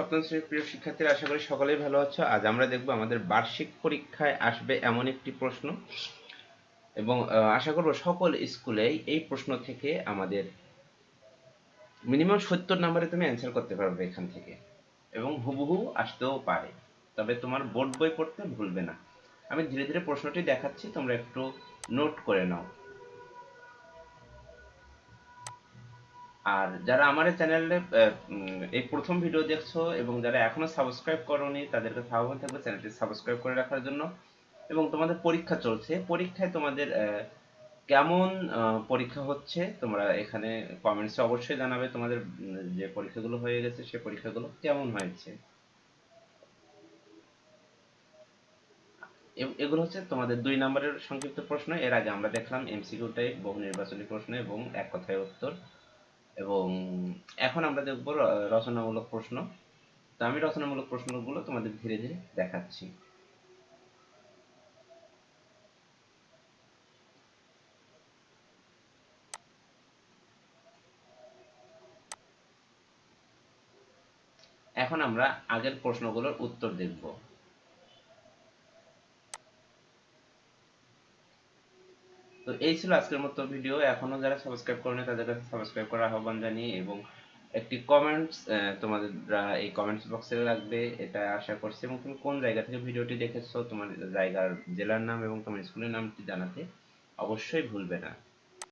সপ্তম শ্রেণির প্রিয় শিক্ষার্থীরা, আশা করি সকলেই ভালো আছো। আজ আমরা দেখব আমাদের বার্ষিক পরীক্ষায় আসবে এমন একটি প্রশ্ন। এবং আশা করব সকল স্কুলেই এই প্রশ্ন থেকে আমাদের মিনিমাম সত্তর নাম্বারে তুমি অ্যান্সার করতে পারবে এখান থেকে। এবং হুবহু আসতেও পারে। তবে তোমার বোর্ড বই পড়তে ভুলবে না। আমি ধীরে ধীরে প্রশ্নটি দেখাচ্ছি, তোমরা একটু নোট করে নাও। আর যারা আমার চ্যানেলে এই প্রথম ভিডিও দেখছ এবং যারা এখনও সাবস্ক্রাইব করোনি, তাদেরকে আহ্বান থাকবে চ্যানেলটি সাবস্ক্রাইব করে রাখার জন্য। এবং তোমাদের পরীক্ষা চলছে। পরীক্ষায় তোমাদের কেমন পরীক্ষা হচ্ছে তোমরা এখানে কমেন্টসে অবশ্যই জানাবে। তোমাদের যে পরীক্ষাগুলো হয়ে গেছে সেই পরীক্ষাগুলো কেমন হয়েছে? এগুলো হচ্ছে তোমাদের দুই নম্বরের সংক্ষিপ্ত প্রশ্ন। এর আগে আমরা দেখলাম এমসিকিউ টাইপ বহু নির্বাচনী প্রশ্ন এবং এক কথায় উত্তর। এবং এখন আমরা দেখব রচনামূলক প্রশ্ন। তো আমি রচনামূলক প্রশ্নগুলো তোমাদের ধীরে ধীরে দেখাচ্ছি। এখন আমরা আগের প্রশ্নগুলোর উত্তর দেখব। তো এই ছিল আজকের মতো ভিডিও এখনও যারা সাবস্ক্রাইব করেনি, তাদের কাছে সাবস্ক্রাইব করার আহ্বান জানিয়ে এবং একটি কমেন্টস তোমাদের এই কমেন্টস বক্সে লাগবে। এটা আশা করছি। এবং তুমি কোন জায়গা থেকে ভিডিওটি দেখেছ তোমার জায়গার জেলার নাম এবং তোমার স্কুলের নামটি জানাতে অবশ্যই ভুলবে না।